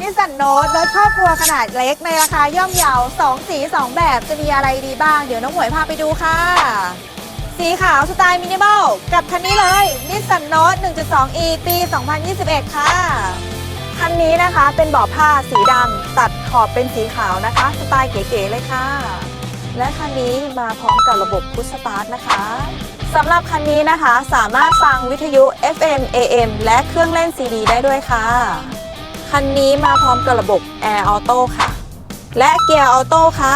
นิสสันโนตรถครอบครัวขนาดเล็กในราคาย่อมเยา2 สี 2 แบบจะมีอะไรดีบ้าง เดี๋ยวน้องหมวยพาไปดูค่ะ สีขาวสไตล์มินิมอลกับคันนี้เลยนิสสันโนต 1.2e ปี 2021 ค่ะ คันนี้นะคะเป็นเบาะผ้าสีดำตัดขอบเป็นสีขาวนะคะ สไตล์เก๋ๆเลยค่ะ และคันนี้มาพร้อมกับระบบพุชสตาร์ทนะคะสำหรับคันนี้นะคะสามารถฟังวิทยุ FM AM และเครื่องเล่น CD ได้ด้วยค่ะ คันนี้มาพร้อมกับระบบ Air Auto ค่ะ และเกียร์ออโต้ค่ะ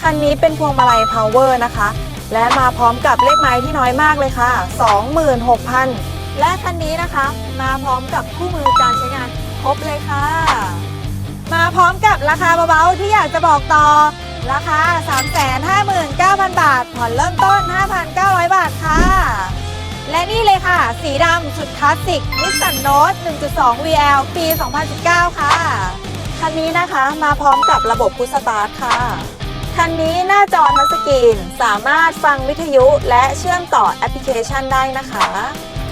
คันนี้เป็นพวงมาลัย Power นะคะ และมาพร้อมกับเลขไม้ที่น้อยมากเลยค่ะ 26,000 และคันนี้นะคะ มาพร้อมกับคู่มือการใช้งานครบเลยค่ะ มาพร้อมกับราคาเบาๆที่อยากจะบอกต่อ ราคา 359,000 บาท ผ่อนเริ่มต้น 5,900 บาทค่ะ สีดำสุดคลาสสิกนิสสันโนต1.2 VL ปี 2019 ค่ะ คันนี้นะคะมาพร้อมกับระบบพุชสตาร์ทค่ะ คันนี้หน้าจอทัชสกรีนสามารถฟังวิทยุและเชื่อมต่อแอปพลิเคชันได้นะคะ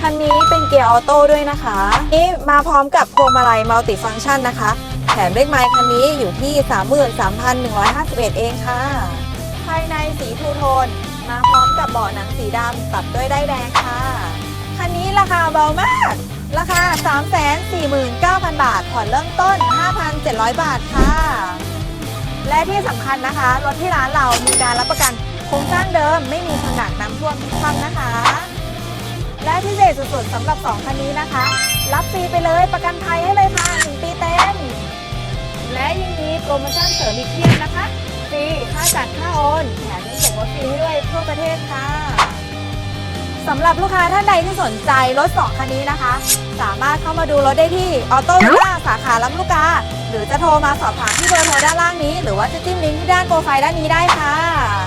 คันนี้เป็นเกียร์ออโต้ด้วยนะคะ นี่มาพร้อมกับพวงมาลัยมัลติฟัง c t ชันนะคะ แถมเลขไม้คันนี้อยู่ที่ 33,151 เองค่ะ ภายในสีทูโทนมาพร้อมกับเบาะหนังสีดำตัดด้วยได้แดงค่ะ คันนี้ราคาเบามาก ราคา 349,000 บาท ผ่อนเริ่มต้น 5,700 บาทค่ะ และที่สำคัญนะคะ รถที่ร้านเรามีการรับประกันโครงสร้างเดิมไม่มีผนังน้ำท่วมทุกคันนะคะ และพิเศษสุดๆสำหรับ 2 คันนี้นะคะ รับฟรีไปเลยประกันภัยให้เลยค่ะ 1 ปีเต็ม และยังมีโปรโมชั่นเสริมอีกเพียบนะคะ ฟรีค่าจัดค่าโอนแถมยังส่งรถฟรีให้ด้วยทั่วประเทศค่ะ สำหรับลูกค้าท่านใดที่สนใจรถ 2 คันนี้นะคะ สามารถเข้ามาดูรถได้ที่ออโต้ลูกาสาขาลำลูกกา หรือจะโทรมาสอบถามที่เบอร์โทรด้านล่างนี้ หรือว่าจะจิ้มลิงก์ที่ด้านโปรไฟล์ด้านนี้ได้ค่ะ